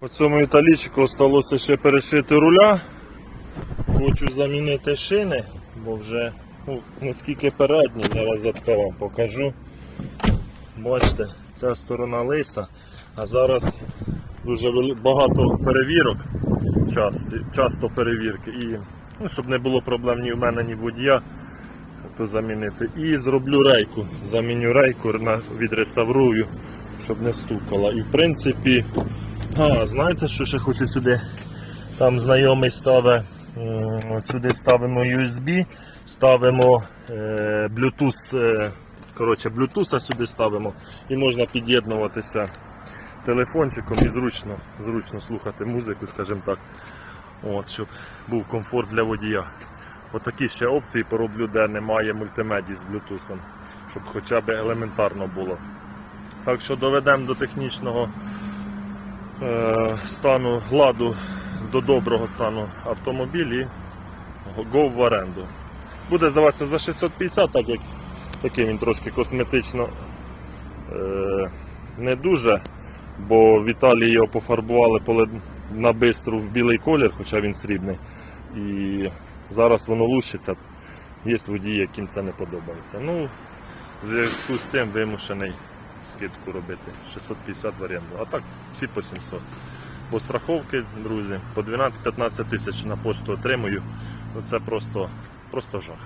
По цьому італічку залишилося ще перешити руля. Хочу замінити шини, бо вже ну, наскільки передні, зараз задка вам покажу. Бачите, ця сторона лиса, а зараз дуже багато перевірок, часто, часто перевірки. І ну, щоб не було проблем ні в мене, ні в водія, то замінити. І зроблю рейку. Заміню рейку, відреставрую, щоб не стукала. І в принципі, а, знаєте, що ще хочу сюди? Там знайомий ставить, сюди ставимо USB, ставимо е, Bluetooth, е, коротше, Bluetooth сюди ставимо і можна під'єднуватися телефончиком і зручно, зручно слухати музику, скажімо так. От, щоб був комфорт для водія. Отакі ще опції пороблю, де немає мультимедії з Bluetooth, щоб хоча б елементарно було. Так що доведемо до технічного е, стану ладу до доброго стану автомобіль і го в оренду. Буде здаватися за 650, так як такий він трошки косметично е, не дуже, бо в Італії його пофарбували на бистру в білий колір, хоча він срібний. І зараз воно лущиться. Є водії, яким це не подобається. Ну, в зв'язку з цим вимушений скидку робити. 650 в оренду. А так всі по 700. Бо страховки, друзі, по 12-15 тисяч на пошту отримую. Ну це просто, просто жах.